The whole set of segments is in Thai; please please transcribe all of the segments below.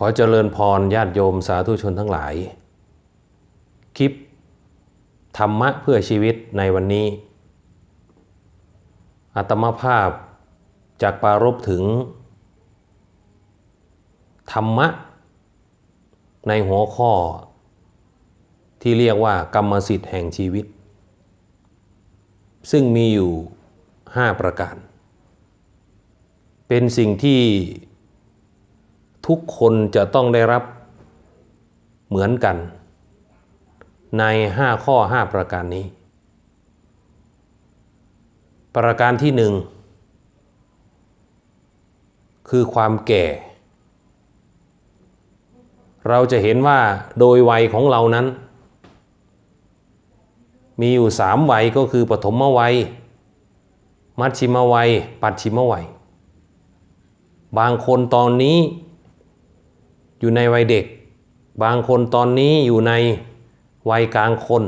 ขอเจริญพรญาติโยมสาธุชนทั้งหลาย คลิป ธรรมะเพื่อชีวิตในวันนี้อัตมภาพจากปารบถึง ธรรมะ ในหัวข้อ ที่เรียกว่ากรรมสิทธิ์แห่งชีวิต ซึ่งมีอยู่ 5 ประการ เป็นสิ่งที่ ทุกคนจะต้องได้รับเหมือนกัน ใน 5 ข้อ 5 ประการนี้ ประการที่หนึ่งคือความแก่ เราจะเห็นว่าโดยวัยของเรานั้น มีอยู่สามวัยก็คือปฐมวัย มัชชิมวัย ปัจฉิมวัย บางคนตอนนี้ อยู่ในวัยเด็ก บางคนตอนนี้อยู่ในวัยกลางคน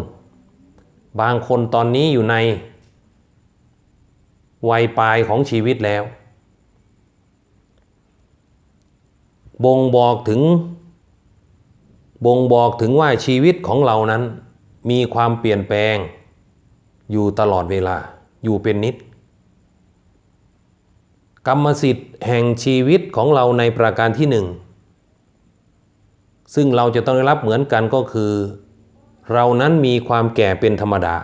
บางคนตอนนี้อยู่ใน วัยปลายของชีวิตแล้ว บ่งบอกถึง บ่งบอกถึงว่าชีวิตของเรานั้น มีความเปลี่ยนแปลง อยู่ตลอดเวลาอยู่เป็นนิด กรรมสิทธิ์แห่งชีวิตของเราในประการที่หนึ่ง ซึ่งเราจะต้องได้รับเหมือนกันก็คือ เรานั้นมีความแก่เป็นธรรมดา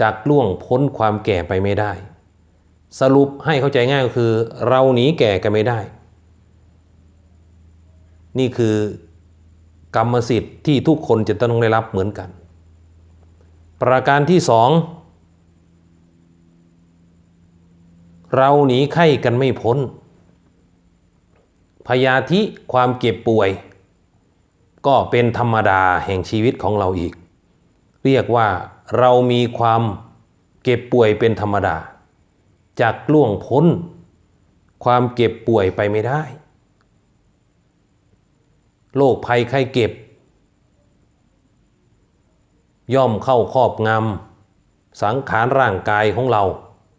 จากล่วงพ้นความแก่ไปไม่ได้ สรุปให้เข้าใจง่ายก็คือ เราหนีแก่กันไม่ได้ นี่คือกรรมสิทธิ์ที่ทุกคนจะต้องได้รับเหมือนกัน ประการที่สองเราหนีไข้กันไม่พ้น พยาธิความเก็บป่วย ก็เป็นธรรมดาแห่งชีวิตของเราอีก เรียกว่าเรามีความเก็บป่วยเป็นธรรมดาจากล่วงพ้น ความเก็บป่วยไปไม่ได้โรคภัยไข้เก็บ ย่อมเข้าครอบงำสังขารร่างกายของเรา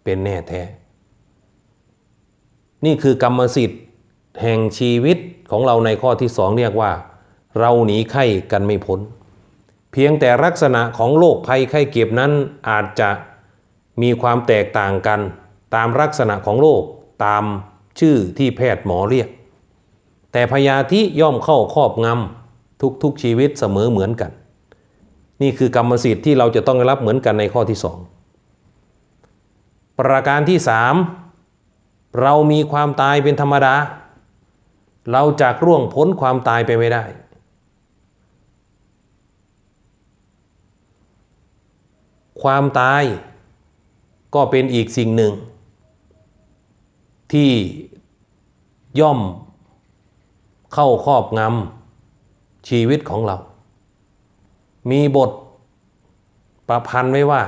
เป็นแน่แท้ นี่คือกรรมสิทธิ์แห่งชีวิตของเราในข้อที่สองเรียกว่า เราหนีไข้กันไม่พ้น เพียงแต่ลักษณะของโรคภัยไข้เก็บนั้นอาจจะมีความแตกต่างกัน ตามลักษณะของโรคตามชื่อที่แพทย์หมอเรียก แต่พยาธิย่อมเข้าครอบงำทุกๆชีวิตเสมอเหมือนกัน นี่คือกรรมสิทธิ์ที่เราจะต้องรับเหมือนกันในข้อที่สองประการที่สามเรามีความตายเป็นธรรมดา เราจากร่วงพ้นความตายไปไม่ได้ ความตายก็เป็นอีกสิ่งหนึ่ง ที่ย่อมเข้าครอบงำชีวิตของเรา มีบทประพันธ์ไว้ว่า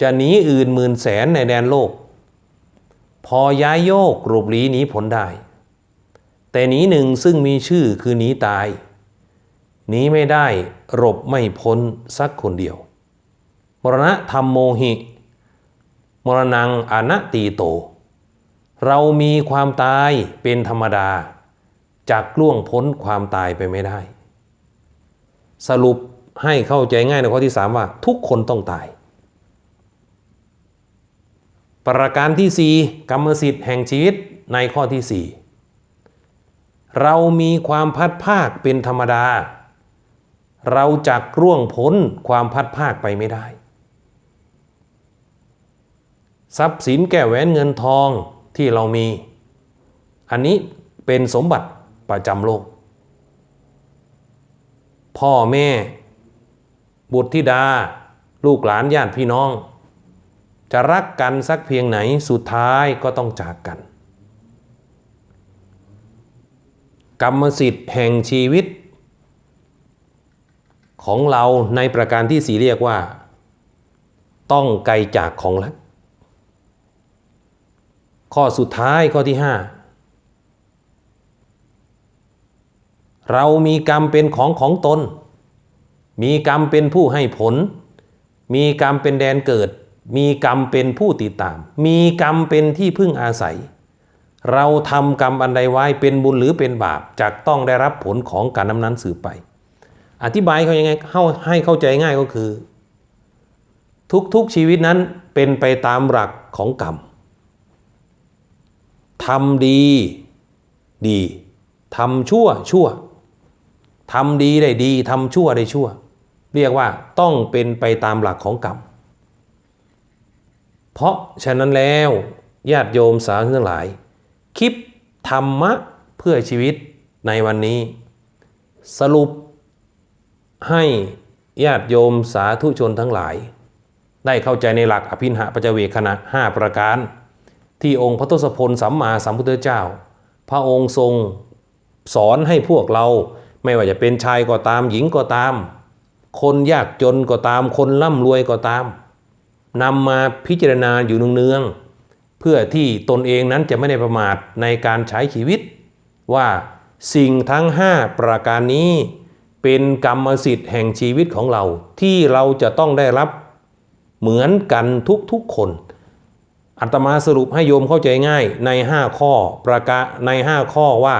จะหนีอื่นหมื่นแสนในแดนโลก พอย้ายโยกรุบหลีหนีผลได้ แต่หนีหนึ่งซึ่งมีชื่อคือหนีตายหนีไม่ได้หลบไม่พ้นสักคนเดียว มรณะธรรมโมหิ มรณังอนตตีโต เรามีความตายเป็นธรรมดา จากล่วงพ้นความตายไปไม่ได้ สรุปให้เข้าใจง่ายในข้อที่สามว่า ทุกคนต้องตาย ประการที่สี่กรรมสิทธิ์แห่งชีวิตในข้อที่สี่เรามีความพัดภาคเป็นธรรมดา เราจักร่วงพ้นความพัดภาคไปไม่ได้ ทรัพย์สินแก้แหวนเงินทองที่เรามี อันนี้เป็นสมบัติประจำโลก พ่อแม่ บุตรธิดา ลูกหลานญาติพี่น้อง จะรักกันสักเพียงไหนสุดท้ายก็ต้องจากกัน กรรมสิทธิ์แห่งชีวิต ของเราในประการที่สี่เรียกว่า ต้องไกลจากของรัก ข้อสุดท้ายข้อที่ห้าเรามีกรรมเป็นของของตน มีกรรมเป็นผู้ให้ผล มีกรรมเป็นแดนเกิด มีกรรมเป็นผู้ติดตาม มีกรรมเป็นที่พึ่งอาศัย เราทำกรรมอันใดไว้เป็นบุญหรือเป็นบาปจะต้องได้รับผลของการนั้นสืบไป อธิบายเขายังไงให้เข้าใจง่ายก็คือ ทุกๆชีวิตนั้นเป็นไปตามหลักของกรรม ทำดีดีทำชั่วชั่วทำดีได้ดีทำชั่วได้ชั่ว เรียกว่าต้องเป็นไปตามหลักของกรรม เพราะฉะนั้นแล้วญาติโยมสาธุทั้งหลาย คลิปธรรมะเพื่อชีวิตในวันนี้ สรุปให้ญาติโยมสาธุชนทั้งหลาย ได้เข้าใจในหลักอภินหปัจจเวคณะ 5 ประการ ที่องค์พระทศพลสัมมาสัมพุทธเจ้า พระองค์ทรงสอนให้พวกเราไม่ว่าจะเป็นชายก็ตามหญิงก็ตาม คนยากจนก็ตาม คนร่ำรวยก็ตามนำมาพิจารณาอยู่เนืองๆเพื่อที่ตนเองนั้นจะไม่ได้ประมาทในการใช้ชีวิต ว่าสิ่งทั้ง 5 ประการนี้เป็นกรรมสิทธิ์แห่งชีวิตของเราที่เราจะต้องได้รับเหมือนกันทุกๆคน อัตมาสรุปให้โยมเข้าใจง่ายใน 5 ข้อประกาศใน 5 ข้อว่า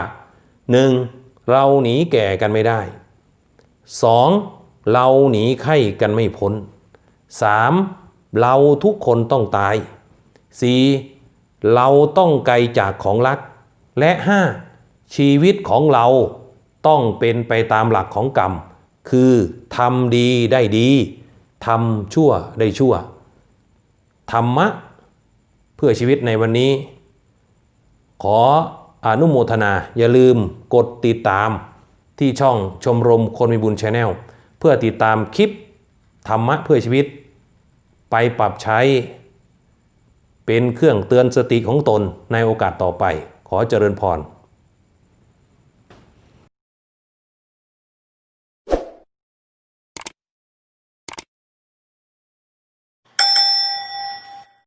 1. เราหนีแก่กันไม่ได้ 2. เราหนีไข้กันไม่พ้น 3. เราทุกคนต้องตาย 4. เราต้องไกลจากของรัก และ 5. ชีวิตของเราต้องเป็นไปตามหลักของกรรม คือทำดีได้ดีทำชั่วได้ชั่ว ธรรมะ เพื่อชีวิตในวันนี้ ขออนุโมทนา อย่าลืมกดติดตามที่ช่องชมรมคนมีบุญชาแนลเพื่อติดตามคลิปธรรมะเพื่อชีวิต ไปปรับใช้ เป็นเครื่องเตือนสติของตนในโอกาสต่อไป ขอเจริญพร